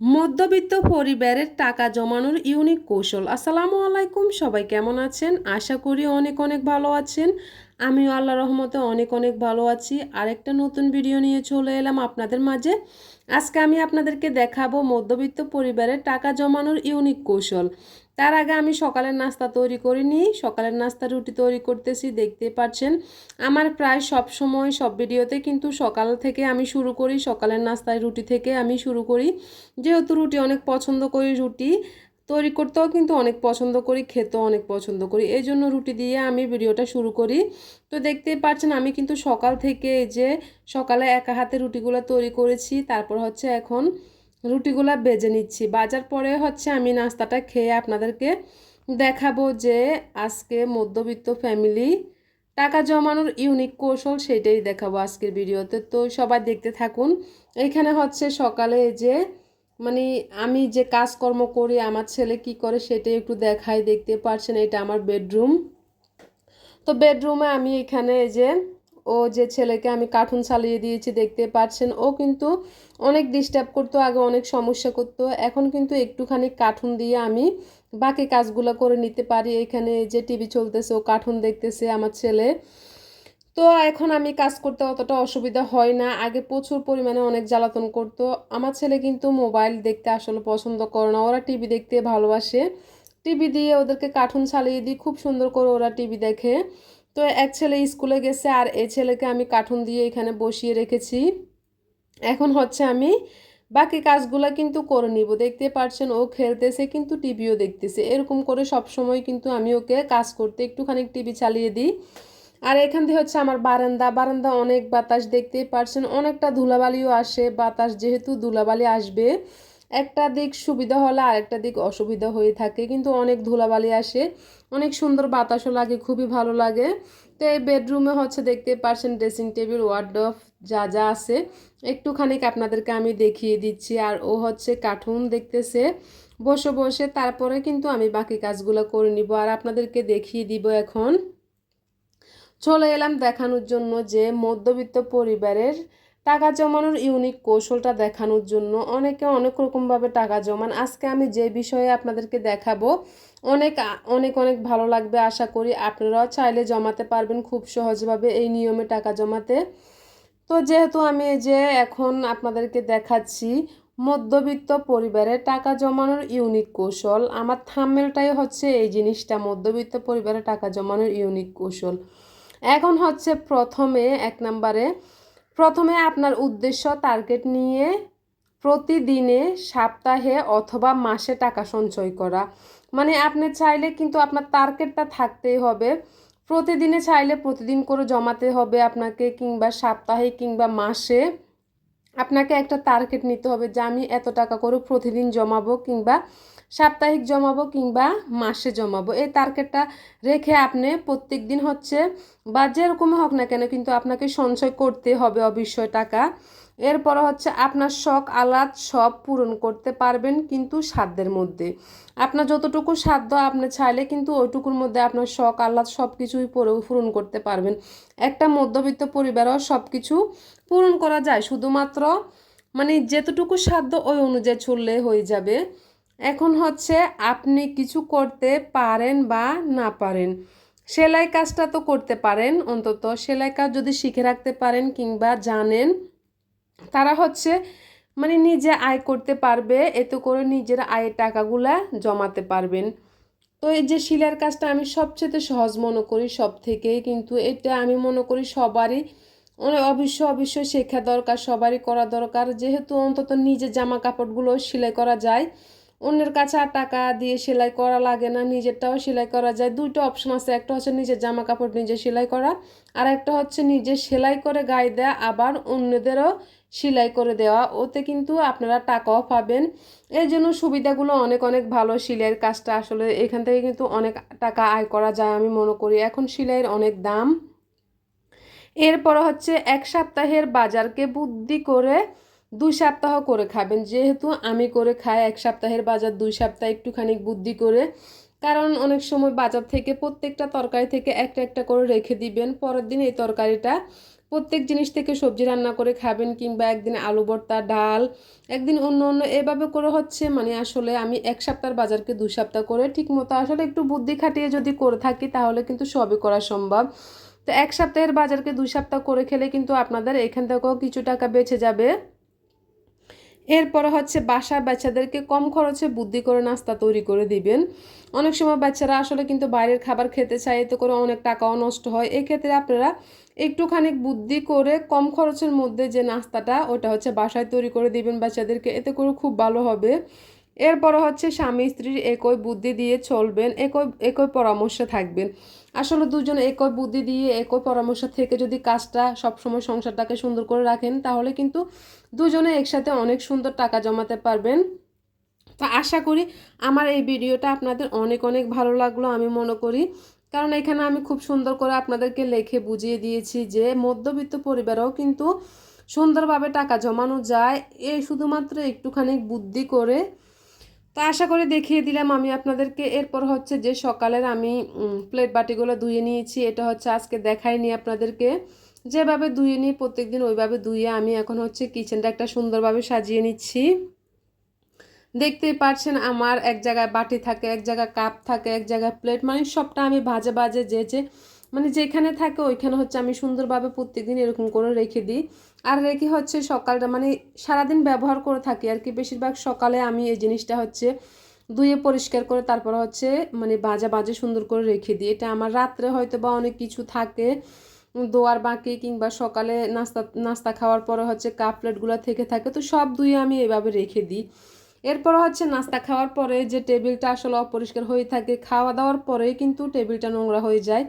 মধ্যবিত্ত পরিবারের টাকা জমানোর ইউনিক কৌশল। আসসালামু আলাইকুম, সবাই কেমন আছেন? আশা করি অনেক অনেক ভালো আছেন। আমিও আল্লাহ রহমতে অনেক অনেক ভালো আছি। আরেকটা নতুন ভিডিও নিয়ে চলে এলাম আপনাদের মাঝে। আজকে আমি আপনাদেরকে দেখাবো মধ্যবিত্ত পরিবারের টাকা জমানোর ইউনিক কৌশল। তার আগে আমি সকালের নাস্তা তৈরি করে নিই। সকালের নাস্তা রুটি তৈরি করতেছি, দেখতে পাচ্ছেন। আমার প্রায় সব সময় সব ভিডিওতে কিন্তু সকাল থেকে আমি শুরু করি, সকালের নাস্তায় রুটি থেকে আমি শুরু করি। যেহেতু রুটি অনেক পছন্দ করি, রুটি তৈরি করতেও কিন্তু অনেক পছন্দ করি, খেতেও অনেক পছন্দ করি। এই জন্য রুটি দিয়ে আমি ভিডিওটা শুরু করি। তো দেখতেই পাচ্ছেন, আমি কিন্তু সকাল থেকে যে সকালে একা হাতে রুটিগুলো তৈরি করেছি। তারপর হচ্ছে এখন রুটিগুলা বেজে নিচ্ছি। বাজার পরে হচ্ছে আমি নাস্তাটা খেয়ে আপনাদেরকে দেখাবো যে আজকে মধ্যবিত্ত ফ্যামিলি টাকা জমানোর ইউনিক কৌশল সেটাই দেখাবো আজকের ভিডিওতে। তো সবাই দেখতে থাকুন। এখানে হচ্ছে সকালে যে মানে আমি যে কাজকর্ম করি, আমার ছেলে কি করে সেটাই একটু দেখাই, দেখতে পারছেন, এটা আমার বেডরুম। তো বেডরুমে আমি এখানে এই যে ও যে ছেলেকে আমি কার্টুন চালিয়ে দিয়েছি দেখতে পাচ্ছেন ও কিন্তু অনেক ডিস্টার্ব করতো, আগে অনেক সমস্যা করতো, এখন কিন্তু একটুখানি কার্টুন দিয়ে আমি বাকি কাজগুলো করে নিতে পারি। এখানে যে টিভি চলতেছে, ও কার্টুন দেখতেছে আমার ছেলে। তো এখন আমি কাজ করতে অতটা অসুবিধা হয় না। আগে প্রচুর পরিমাণে অনেক জ্বালাতন করতো। আমার ছেলে কিন্তু মোবাইল দেখতে আসলে পছন্দ করে না, ওরা টিভি দেখতে ভালোবাসে। টিভি দিয়ে ওদেরকে কার্টুন চালিয়ে দিই, খুব সুন্দর করে ওরা টিভি দেখে। তো এক ছেলে স্কুলে গেছে আর এই ছেলেকে আমি কার্টুন দিয়ে এখানে বসিয়ে রেখেছি। এখন হচ্ছে আমি বাকি কাজগুলো কিন্তু করে নিব। দেখতে পারছেন ও খেলতেছে, কিন্তু টিভিও দেখতেছে। এরকম করে সব সময় কিন্তু আমি ওকে কাজ করতে একটুখানি টিভি চালিয়ে দিই। আর এখান থেকে হচ্ছে আমার বারান্দা বারান্দা অনেক বাতাস, দেখতেই পারছেন অনেকটা ধুলাবালিও আসে। বাতাস যেহেতু ধুলাবালি আসবে একটা দিক সুবিধা হলে আরেকটা দিক অসুবিধা হয়ে থাকে, কিন্তু অনেক ধুলাবালি আসে, অনেক সুন্দর বাতাসও লাগে, খুবই ভালো লাগে। তো এই বেডরুমে হচ্ছে দেখতে পারছেন ড্রেসিং টেবিল ওয়ার্ডফ যা যা আছে একটুখানি আপনাদেরকে আমি দেখিয়ে দিচ্ছি। আর ও হচ্ছে কার্টুন দেখতেছে, বসে বসে, তারপরে কিন্তু আমি বাকি কাজগুলো করে নিব। আর আপনাদেরকে দেখিয়ে দিব এখন। চলে এলাম দেখানোর জন্য যে মধ্যবিত্ত পরিবারের টাকা জমানোর ইউনিক কৌশলটা দেখানোর জন্য অনেকে অনেক রকমভাবে টাকা জমান। আজকে আমি যে বিষয়ে আপনাদেরকে দেখাবো, অনেক অনেক অনেক ভালো লাগবে আশা করি। আপনারাও চাইলে জমাতে পারবেন খুব সহজভাবে এই নিয়মে টাকা জমাতে। তো যেহেতু আমি যে এখন আপনাদেরকে দেখাচ্ছি, মধ্যবিত্ত পরিবারে টাকা জমানোর ইউনিক কৌশল, আমার থামেলটাই হচ্ছে এই জিনিসটা, মধ্যবিত্ত পরিবারে টাকা জমানোর ইউনিক কৌশল। এখন হচ্ছে প্রথমে এক নম্বরে প্রথমে আপনার উদ্দেশ্য টার্গেট নিয়ে প্রতিদিনে সপ্তাহে অথবা মাসে টাকা সঞ্চয় করা। মানে আপনি চাইলে কিন্তু আপনার টার্গেটটা থাকতেই হবে। প্রতিদিনে চাইলে প্রতিদিন করে জমাতে হবে আপনাকে কিংবা সপ্তাহে কিংবা মাসে। আপনাকে একটা টার্গেট নিতে হবে যে আমি এত টাকা করে প্রতিদিন জমাবো কিংবা সাপ্তাহিক জমাবো কিংবা মাসে জমাবো। এই টার্গেটটা রেখে আপনি প্রত্যেক দিন হচ্ছে বা যেরকমই হোক না কেন কিন্তু আপনাকে সঞ্চয় করতে হবে অবশ্যই টাকা। এরপর হচ্ছে আপনার শখ, আলাদ সব পূরণ করতে পারবেন কিন্তু সাধ্যের মধ্যে। আপনার যতটুকু সাধ্য আপনি চাইলে কিন্তু ওইটুকুর মধ্যে আপনার শখ আহ্লাদ সব কিছুই পূরণ করতে পারবেন। একটা মধ্যবিত্ত পরিবারও সব কিছু পূরণ করা যায়। শুধুমাত্র মানে যেতটুকু সাধ্য ওই অনুযায়ী চললে হয়ে যাবে। এখন হচ্ছে আপনি কিছু করতে পারেন বা না পারেন। সেলাই কাজটা তো করতে পারেন অন্তত। সেলাই কাজ যদি শিখে রাখতে পারেন কিংবা জানেন, তারা হচ্ছে মানে নিজে আয় করতে পারবে, এতে করে নিজের আয়ের টাকাগুলা জমাতে পারবেন। তো এই যে শিলার কাজটা আমি সবচেয়ে সহজ মনে করি সব থেকে কিন্তু এটা আমি মনে করি সবারই অবশ্য অবশ্যই শেখা দরকার, সবারই করা দরকার। যেহেতু অন্তত নিজের জামা কাপড়গুলো সেলাই করা যায় অন্যের কাছে আর টাকা দিয়ে সেলাই করা লাগে না, নিজেরটাও সেলাই করা যায়। দুইটা অপশন আছে, একটা হচ্ছে নিজের জামা কাপড় নিজে সেলাই করা, আর একটা হচ্ছে নিজে সেলাই করে গায়ে দেওয়া আবার অন্যদেরও সেলাই করে দেওয়া। ওতে কিন্তু আপনারা টাকাও পাবেন। এই জন্য সুবিধাগুলো অনেক অনেক ভালো সেলাইয়ের কাজটা। আসলে এখান থেকে কিন্তু অনেক টাকা আয় করা যায় আমি মনে করি। এখন সেলাইয়ের অনেক দাম। এরপর হচ্ছে এক সপ্তাহের বাজারকে বুদ্ধি করে দুই সপ্তাহ করে খাবেন। যেহেতু আমি করে খাই, এক সপ্তাহের বাজার দুই সপ্তাহ একটুখানি বুদ্ধি করে। কারণ অনেক সময় বাজার থেকে প্রত্যেকটা তরকারি থেকে একটা একটা করে রেখে দিবেন। পরের দিন এই তরকারিটা প্রত্যেক জিনিস থেকে সবজি রান্না করে খাবেন কিংবা একদিন আলু ভর্তা, ডাল, একদিন অন্য অন্য। এভাবে করে হচ্ছে মানে আসলে আমি এক সপ্তাহের বাজারকে দু সপ্তাহ করে ঠিক মতো আসলে একটু বুদ্ধি খাটিয়ে যদি করে থাকি তাহলে কিন্তু সবই করা সম্ভব। তো এক সপ্তাহের বাজারকে দুই সপ্তাহ করে খেলে কিন্তু আপনাদের এখান থেকেও কিছু টাকা বেঁচে যাবে। এরপরে হচ্ছে বাসায় বাচ্চাদেরকে কম খরচে বুদ্ধি করে নাস্তা তৈরি করে দিবেন। অনেক সময় বাচ্চারা আসলে কিন্তু বাইরের খাবার খেতে চায়, এতে করে অনেক টাকাও নষ্ট হয়। এক্ষেত্রে আপনারা একটুখানি বুদ্ধি করে কম খরচের মধ্যে যে নাস্তাটা, ওটা হচ্ছে বাসায় তৈরি করে দিবেন বাচ্চাদেরকে। এতে করে খুব ভালো হবে। এরপরে হচ্ছে স্বামী স্ত্রীর একই বুদ্ধি দিয়ে চলবেন, একই একই পরামর্শে থাকবেন। আসলে দুজন একই বুদ্ধি দিয়ে, একই পরামর্শ থেকে যদি কাজটা, সবসময় সংসারটাকে সুন্দর করে রাখেন, তাহলে কিন্তু দুজনে একসাথে অনেক সুন্দর টাকা জমাতে পারবেন। তো আশা করি আমার এই ভিডিওটা আপনাদের অনেক অনেক ভালো লাগল আমি মনে করি। কারণ এখানে আমি খুব সুন্দর করে আপনাদেরকে লেখে বুঝিয়ে দিয়েছি যে মধ্যবিত্ত পরিবারেও কিন্তু সুন্দরভাবে টাকা জমানো যায়। এই শুধুমাত্র একটুখানি বুদ্ধি করে তো আশা করে দেখিয়ে দিলাম আমি আপনাদেরকে। এরপর হচ্ছে যে সকালের আমি প্লেট বাটিগুলো ধুয়ে নিয়েছি। এটা হচ্ছে আজকে দেখাইনি আপনাদেরকে। যেভাবে ধুয়ে নিই প্রত্যেকদিন ওইভাবে ধুয়ে আমি এখন হচ্ছে কিচেনটা একটা সুন্দরভাবে সাজিয়ে নিচ্ছি। দেখতেই পাচ্ছেন আমার এক জায়গায় বাটি থাকে, এক জায়গায় কাপ থাকে, এক জায়গায় প্লেট মানে সবটা আমি বাজে ভাজে যে যে মানে যেখানে থাকে ওইখানে হচ্ছে আমি সুন্দরভাবে প্রত্যেকদিন এরকম করে রেখে দিই। আর রেখে হচ্ছে সকালটা মানে সারাদিন ব্যবহার করে থাকি আর কি। বেশিরভাগ সকালে আমি এই জিনিসটা হচ্ছে ধুয়ে পরিষ্কার করে তারপর হচ্ছে মানে বাজা বাজে সুন্দর করে রেখে দিই। এটা আমার রাত্রে হয়তো বা অনেক কিছু থাকে, দোয়ার বাঁকে কিংবা সকালে নাস্তা নাস্তা খাওয়ার পরে হচ্ছে কাপ প্লেটগুলো থেকে থাকে, তো সব ধুয়ে আমি এভাবে রেখে দিই। এরপর হচ্ছে নাস্তা খাওয়ার পরে যে টেবিলটা আসলে অপরিষ্কার হয়ে থাকে, খাওয়া দাওয়ার পরে কিন্তু টেবিলটা নোংরা হয়ে যায়।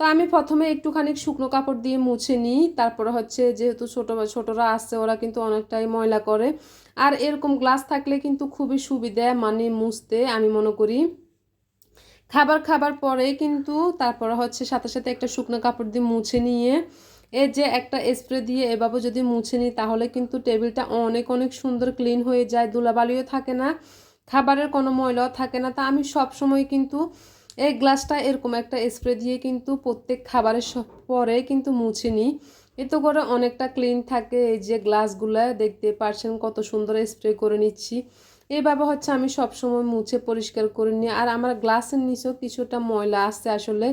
তো আমি প্রথমে একটুখানি শুকনো কাপড় দিয়ে মুছে নিই। তারপরে হচ্ছে যেহেতু ছোটো ছোটরা আসছে ওরা কিন্তু অনেকটাই ময়লা করে। আর এরকম গ্লাস থাকলে কিন্তু খুবই সুবিধা মানে মুছতে আমি মনে করি। খাবার খাবার পরে কিন্তু তারপরে হচ্ছে সাথে সাথে একটা শুকনো কাপড় দিয়ে মুছে নিয়ে এই যে একটা স্প্রে দিয়ে এভাবে যদি মুছে নিই, তাহলে কিন্তু টেবিলটা অনেক অনেক সুন্দর ক্লিন হয়ে যায়, ধুলাবালিও থাকে না, খাবারের কোনো ময়লাও থাকে না। তা আমি সব সময় কিন্তু এই গ্লাসটা এরকম একটা স্প্রে দিয়ে কিন্তু প্রত্যেক খাবারের পরে কিন্তু মুছে নিই। এতে করে অনেকটা ক্লিন থাকে এই যে গ্লাসগুলো, দেখতে পারছেন কত সুন্দর স্প্রে করে নিচ্ছি। এইভাবে হচ্ছে আমি সবসময় মুছে পরিষ্কার করে নিই। আর আমার গ্লাসের নিচেও কিছুটা ময়লা আসছে আসলে।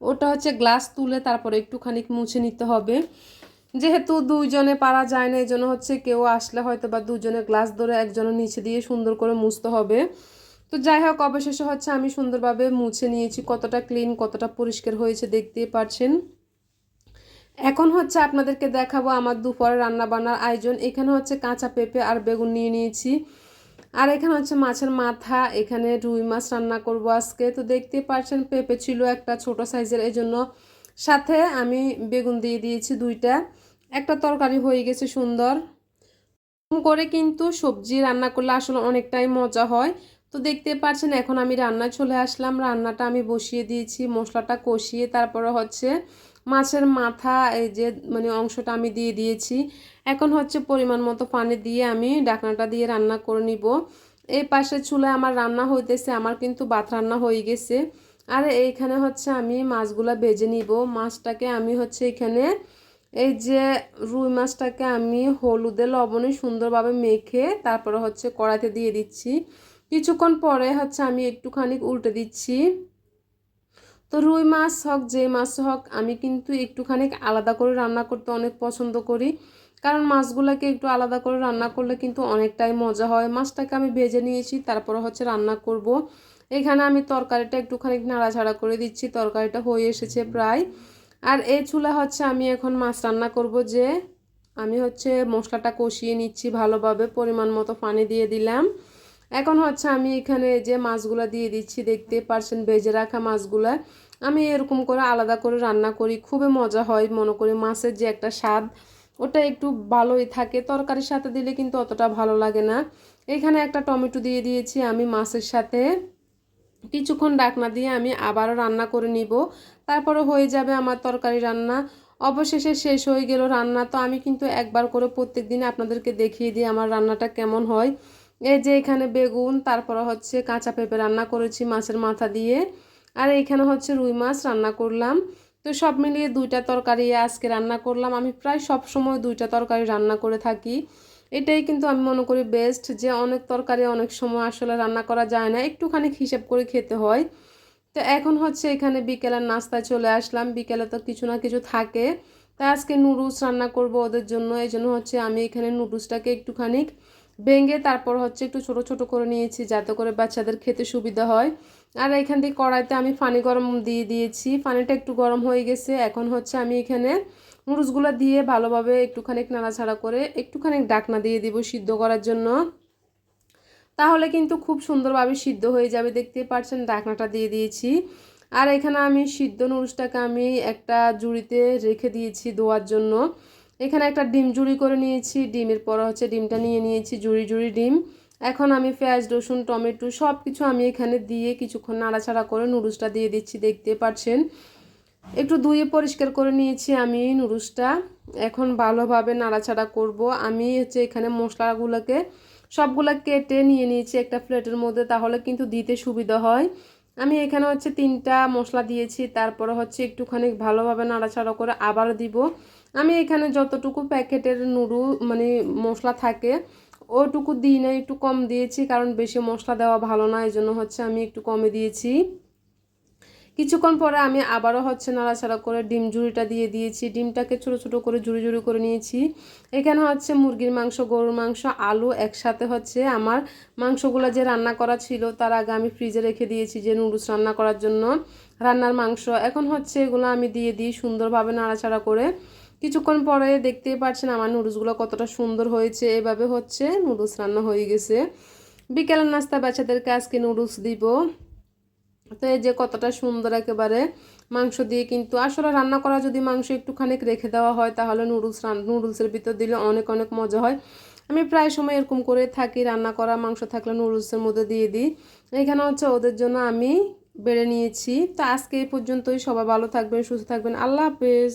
ওটা হচ্ছে গ্লাস তুলে তারপরে একটুখানি মুছে নিতে হবে। যেহেতু দুইজনে পারা যায় না এই জন্য হচ্ছে কেউ আসলে হয়তো বা দুজনে গ্লাস ধরে একজনের নিচে দিয়ে সুন্দর করে মুছতে হবে। তো যাই হোক, অবশেষে হচ্ছে আমি সুন্দরভাবে মুছে নিয়েছি। কতটা ক্লিন কতটা পরিষ্কার হয়েছে দেখতেই পারছেন। এখন হচ্ছে আপনাদেরকে দেখাবো আমার দুপুরে রান্না বান্নার আয়োজন। এখানে হচ্ছে কাঁচা পেঁপে আর বেগুন নিয়ে নিয়েছি। আর এখানে হচ্ছে মাছের মাথা, এখানে রুই মাছ রান্না করব আজকে। তো দেখতে পাচ্ছেন পেঁপে ছিল একটা ছোট সাইজের এই জন্য সাথে আমি বেগুন দিয়ে দিয়েছি দুইটা। একটা তরকারি হয়ে গেছে সুন্দর। করে কিন্তু সবজি রান্না করলে আসলে অনেকটাই মজা হয়। তো দেখতে পাচ্ছেন এখন আমি রান্নায় চলে আসলাম। রান্নাটা আমি বসিয়ে দিয়েছি, মশলাটা কষিয়ে, তারপরে হচ্ছে মাছের মাথা, এই যে মানে অংশটা আমি দিয়ে দিয়েছি। এখন হচ্ছে পরিমাণ মতো পানি দিয়ে আমি ডাকনাটা দিয়ে রান্না করে নিব। এই পাশে চুলায় আমার রান্না হইতেছে, আমার কিন্তু ভাত রান্না হয়ে গেছে। আর এইখানে হচ্ছে আমি মাছগুলো ভেজে নিব। মাছটাকে আমি হচ্ছে এখানে এই যে রুই মাছটাকে আমি হলুদে, লবণে সুন্দরভাবে মেখে, তারপরে হচ্ছে কড়াইতে দিয়ে দিচ্ছি। কিছুক্ষণ পরে হচ্ছে আমি একটুখানি উল্টে দিচ্ছি। তো রুই মাছ হোক, যে মাছ হোক, আমি কিন্তু একটুখানি আলাদা করে রান্না করতে অনেক পছন্দ করি। কারণ মাছগুলোকে একটু আলাদা করে রান্না করলে কিন্তু অনেকটাই মজা হয়। মাছটাকে আমি ভেজে নিয়েছি, তারপরে হচ্ছে রান্না করব। এখানে আমি তরকারিটা একটুখানি নাড়াছাড়া করে দিচ্ছি, তরকারিটা হয়ে এসেছে প্রায়। আর এই চুলা হচ্ছে আমি এখন মাছ রান্না করব যে, আমি হচ্ছে মশলাটা কষিয়ে নিচ্ছি ভালোভাবে, পরিমাণ মতো পানি দিয়ে দিলাম। এখন হচ্ছে আমি এখানে যে মাছগুলো দিয়ে দিচ্ছি, দেখতে পারছেন ভেজে রাখা মাছগুলা, আমি এরকম করে আলাদা করে রান্না করি, খুবই মজা হয় মনে করি মাছের যে একটা স্বাদ, ওটা একটু ভালোই থাকে, তরকারির সাথে দিলে কিন্তু অতটা ভালো লাগে না। এখানে একটা টমেটো দিয়ে দিয়েছি আমি মাছের সাথে, কিছুক্ষণ ডাকনা দিয়ে আমি আবারও রান্না করে নিব, তারপরে হয়ে যাবে আমার তরকারি রান্না, অবশেষে শেষ হয়ে গেল রান্না, তো আমি কিন্তু একবার করে প্রত্যেক দিন আপনাদেরকে দেখিয়ে দিই আমার রান্নাটা কেমন হয়। এই যে এখানে বেগুন, তারপরে হচ্ছে কাঁচা পেঁপে রান্না করেছি মাছের মাথা দিয়ে। আর এইখানে হচ্ছে রুই মাছ রান্না করলাম। তো তো সব মিলিয়ে দুইটা তরকারি আজকে রান্না করলাম। আমি প্রায় সব সময় দুইটা তরকারি রান্না করে থাকি। এটাই কিন্তু আমি মনে করি বেস্ট যে অনেক তরকারি অনেক সময় আসলে রান্না করা যায় না। একটুখানি হিসেব করে খেতে হয়। তো এখন হচ্ছে এখানে বিকেলের নাস্তায় চলে আসলাম। বিকেলে তো কিছু না কিছু থাকে। তাই আজকে নুডলস রান্না করব ওদের জন্য। এই জন্য হচ্ছে আমি এখানে নুডলসটাকে একটুখানি ভেঙে তারপর হচ্ছে একটু ছোট ছোট করে নিয়েছি যাতে করে বাচ্চাদের খেতে সুবিধা হয়। আর এখান থেকে কড়াইতে আমি পানি গরম দিয়ে দিয়েছি। পানিটা একটু গরম হয়ে গেছে। এখন হচ্ছে আমি এখানে নুডলসগুলো দিয়ে ভালোভাবে একটুখানি নাড়াছাড়া করে একটুখানি ডাকনা দিয়ে দিব সিদ্ধ করার জন্য। তাহলে কিন্তু খুব সুন্দরভাবে সিদ্ধ হয়ে যাবে দেখতে পাচ্ছেন, ডাকনাটা দিয়ে দিয়েছি। আর এখানে আমি সিদ্ধ নুডলসটাকে আমি একটা জুড়িতে রেখে দিয়েছি ধোয়ার জন্য। এখানে একটা ডিম জুড়ি করে নিয়েছি, ডিমের পর হচ্ছে ডিমটা নিয়ে নিয়েছি জুড়ি জুড়ি ডিম। এখন আমি পেঁয়াজ, রসুন, টমেটো সব কিছু আমি এখানে দিয়ে কিছুক্ষণ নাড়াচাড়া করে নুডলসটা দিয়ে দিচ্ছি, দেখতে পাচ্ছেন। একটু ধুয়ে পরিষ্কার করে নিয়েছি আমি নুডলসটা। এখন ভালোভাবে নাড়াচাড়া করব। আমি হচ্ছে এখানে মশলাগুলোকে সবগুলো কেটে নিয়ে নিয়েছি একটা প্লেটের মধ্যে, তাহলে কিন্তু দিতে সুবিধা হয়। আমি এখানে হচ্ছে তিনটা মশলা দিয়েছি, তারপরে হচ্ছে একটুখানি ভালোভাবে নাড়াচাড়া করে আবার দিব। আমি এখানে যতটুকু প্যাকেটের নুডু মানে মশলা থাকে, ওটুকু দিই না, একটু কম দিয়েছি, কারণ বেশি মশলা দেওয়া ভালো না এই জন্য হচ্ছে আমি একটু কমে দিয়েছি। কিছুক্ষণ পরে আমি আবারও হচ্ছে নাড়াচাড়া করে ডিম জুড়িটা দিয়ে দিয়েছি। ডিমটাকে ছোট ছোট করে জুড়ি জুড়ি করে নিয়েছি। এখানে হচ্ছে মুরগির মাংস, গরুর মাংস, আলু একসাথে হচ্ছে আমার মাংসগুলো যে রান্না করা ছিল, তার আগে আমি ফ্রিজে রেখে দিয়েছি যে নুডলস রান্না করার জন্য। রান্নার মাংস, এখন হচ্ছে এগুলো আমি দিয়ে দিই সুন্দরভাবে নাড়াচাড়া করে। কিছুক্ষণ পরে দেখতেই পাচ্ছেন আমার নুডলসগুলো কতটা সুন্দর হয়েছে, এভাবে হচ্ছে নুডলস রান্না হয়ে গেছে। বিকেলের নাস্তা বাচ্চাদেরকে আজকে নুডলস দিব। তো এই যে কতটা সুন্দর একেবারে মাংস দিয়ে কিন্তু আসলে রান্না করা যদি মাংস একটুখানি রেখে দেওয়া হয়, তাহলে নুডলস নুডলসের ভিতর দিলে অনেক অনেক মজা হয়। আমি প্রায় সময় এরকম করে থাকি, রান্না করা মাংস থাকলে নুডলসের মধ্যে দিয়ে দিই। এখানে হচ্ছে ওদের জন্য আমি বেড়ে নিয়েছি। তো আজকে এই পর্যন্তই, সবাই ভালো থাকবেন, সুস্থ থাকবেন। আল্লাহ হাফেজ।